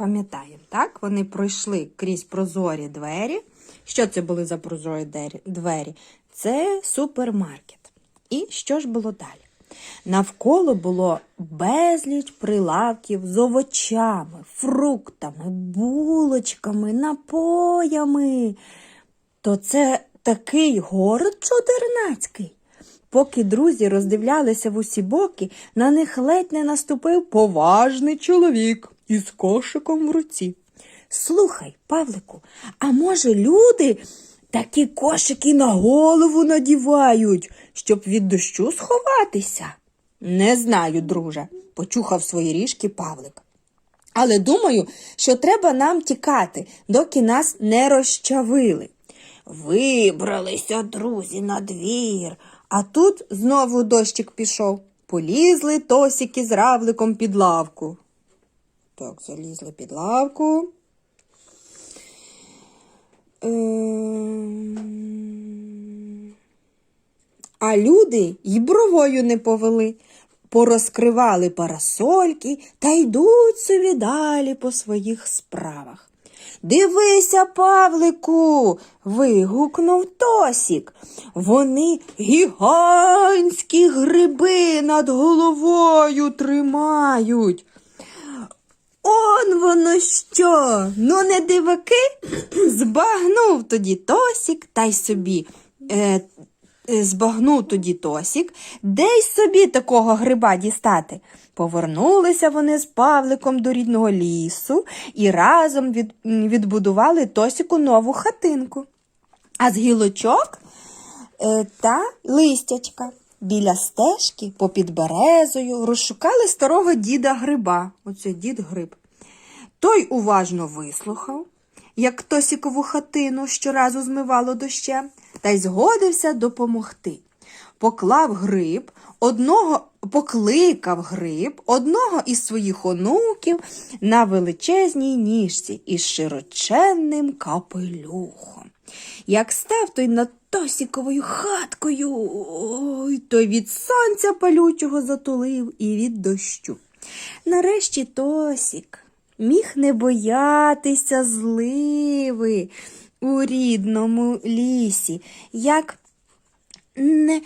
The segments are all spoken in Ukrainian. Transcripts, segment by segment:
пам'ятаємо, так? Вони пройшли крізь прозорі двері. Що це були за прозорі двері? Це супермаркет. І що ж було далі? Навколо було безліч прилавків з овочами, фруктами, булочками, напоями. То це такий город чудернацький. Поки друзі роздивлялися в усі боки, на них ледь не наступив поважний чоловік із кошиком в руці. Слухай, Павлику, а може люди такі кошики на голову надівають, щоб від дощу сховатися? Не знаю, друже, почухав свої ріжки Павлик. Але думаю, що треба нам тікати, доки нас не розчавили. Вибралися, друзі, на двір, а тут знову дощик пішов. Полізли тосіки з равликом під лавку. Так, залізли під лавку. Ем, А люди й бровою не повели, порозкривали парасольки та йдуть собі далі по своїх справах. Дивися, Павлику. вигукнув Тосік. Вони гігантські гриби над головою тримають. Он воно що? Ну не диваки? Збагнув тоді Тосік та й собі. Е, е, збагнув тоді Тосік, де й собі такого гриба дістати. Повернулися вони з Павликом до рідного лісу і разом від, відбудували Тосіку нову хатинку. А з гілочок е, та листячка. Біля стежки, попід березою, розшукали старого діда гриба. Оце дід гриб. Той уважно вислухав, як Тосікову хатину щоразу змивало дощем, та й згодився допомогти. Поклав гриб, одного покликав гриб одного із своїх онуків на величезній ніжці із широченним капелюхом. Як став той над Тосіковою хаткою, ой, той від сонця палючого затулив і від дощу. Нарешті Тосік міг не боятися зливи у рідному лісі, як не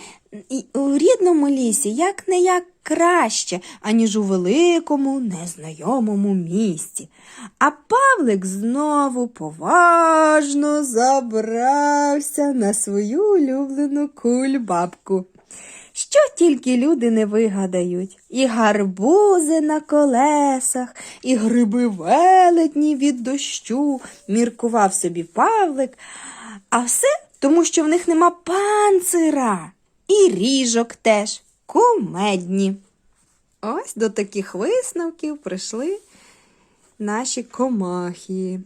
у рідному лісі як не як краще, аніж у великому незнайомому місті. А Павлик знову поважно забрався на свою улюблену кульбабку. Що тільки люди не вигадають, і гарбузи на колесах, і гриби велетні від дощу, міркував собі Павлик, а все тому, що в них нема панцира, і ріжок теж комедні. Ось до таких висновків прийшли наші комахи.